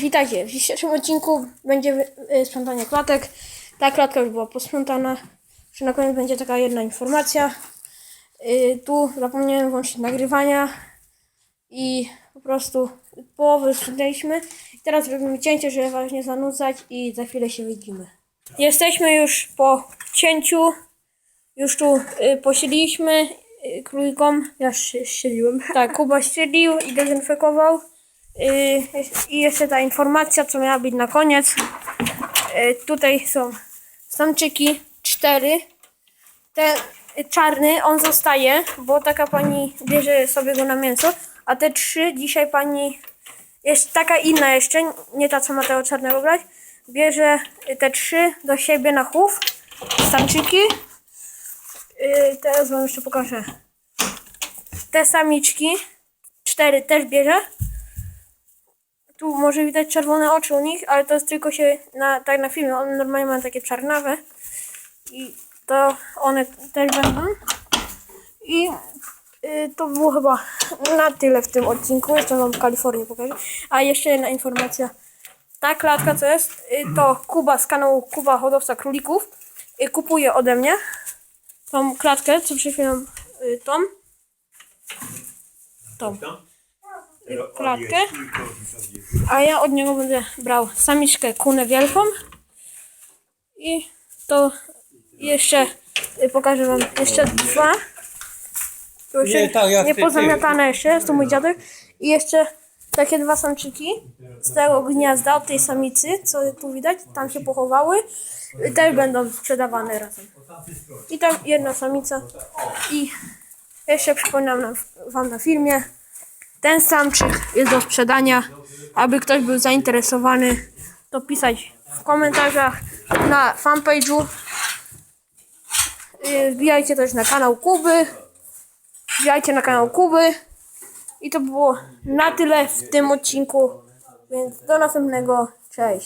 Witajcie, w dzisiejszym odcinku będzie y, sprzątanie klatek. Ta klatka już była posprzątana. Jeszcze na koniec będzie taka jedna informacja. Y, Tu zapomniałem włączyć nagrywania i po prostu połowę sprzątaliśmy. I teraz robimy cięcie, żeby was nie zanudzać i za chwilę się widzimy. Jesteśmy już po cięciu. Już tu y, posiedliśmy królikom. Ja się ścieliłem. Tak, Kuba ścielił i dezynfekował. Y, I jeszcze ta informacja, co miała być na koniec. Y, Tutaj są samczyki, cztery. Ten czarny, on zostaje, bo taka pani bierze sobie go na mięso. A te trzy dzisiaj pani, jest taka inna jeszcze, nie ta co ma tego czarnego brać, bierze te trzy do siebie na chów, samczyki. Y, Teraz wam jeszcze pokażę. Te samiczki, cztery też bierze. Tu może widać czerwone oczy u nich, ale to jest tylko się na, tak na filmie. One normalnie mają takie czarnawe. I to one też będą. I y, to było chyba na tyle w tym odcinku. Jeszcze wam Kalifornię pokażę. A jeszcze jedna informacja. Ta klatka co jest, y, to Kuba z kanału Kuba Hodowca Królików y, kupuje ode mnie tą klatkę, co przed chwilą y, tą. Tą. Klatkę. A ja od niego będę brał samiczkę kunę wielką. I to jeszcze y, pokażę wam jeszcze dwa. Jeszcze Nie, tak, jak nie pozamiatane jeszcze, jest to mój dziadek. I jeszcze takie dwa samczyki z tego gniazda od tej samicy, co tu widać, tam się pochowały. y, Też będą sprzedawane razem. I tam jedna samica. I jeszcze przypominam na, wam na filmie. Ten samczyk jest do sprzedania. Aby ktoś był zainteresowany, to pisać w komentarzach na fanpage'u. Yy, Wbijajcie też na kanał Kuby. Wbijajcie na kanał Kuby. I to było na tyle w tym odcinku. Więc do następnego. Cześć.